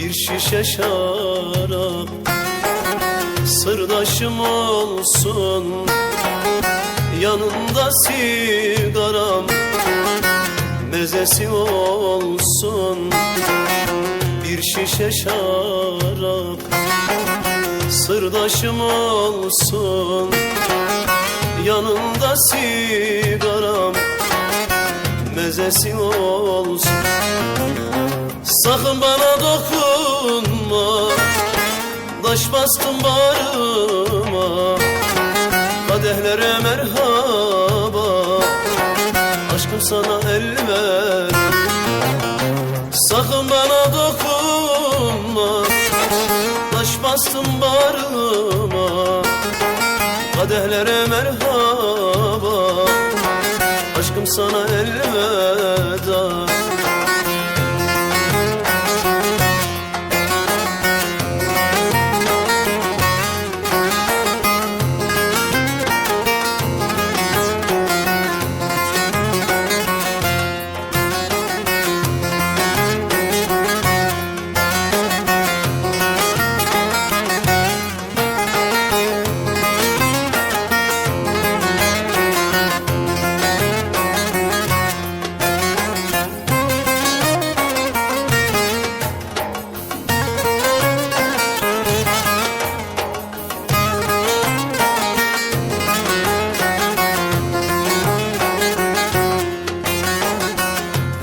Bir şişe şarap. Sırdaşım olsun Yanında sigaram. Mezesi olsun Bir şişe şarap. Sırdaşım olsun Yanında sigaram. Mezesi olsun Sakın bana dokunma. Taş bastım bağrıma Kadehlere merhaba. Aşkım sana el ver. Sakın bana dokunma. Taş bastım bağrıma Kadehlere merhaba. Aşkım sana elveda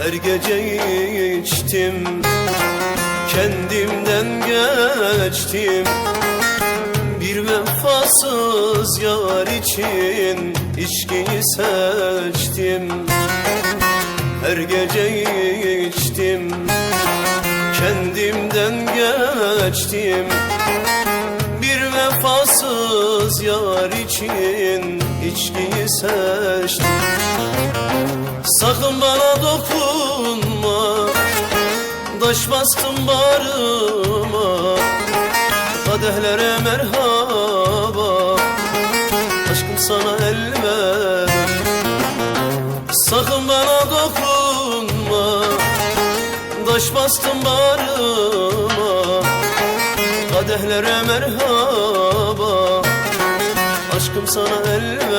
Her gece içtim. Kendimden geçtim. Bir vefasız yar için içkiyi seçtim. Her gece içtim. Kendimden geçtim. Bir vefasız yar için içkiyi seçtim. Sakın bana dokunma Taş bastım bağrıma Kadehlere merhaba. Aşkım sana el ver. Sakın bana dokunma. Taş bastım bağrıma Kadehlere merhaba. Aşkım sana elveda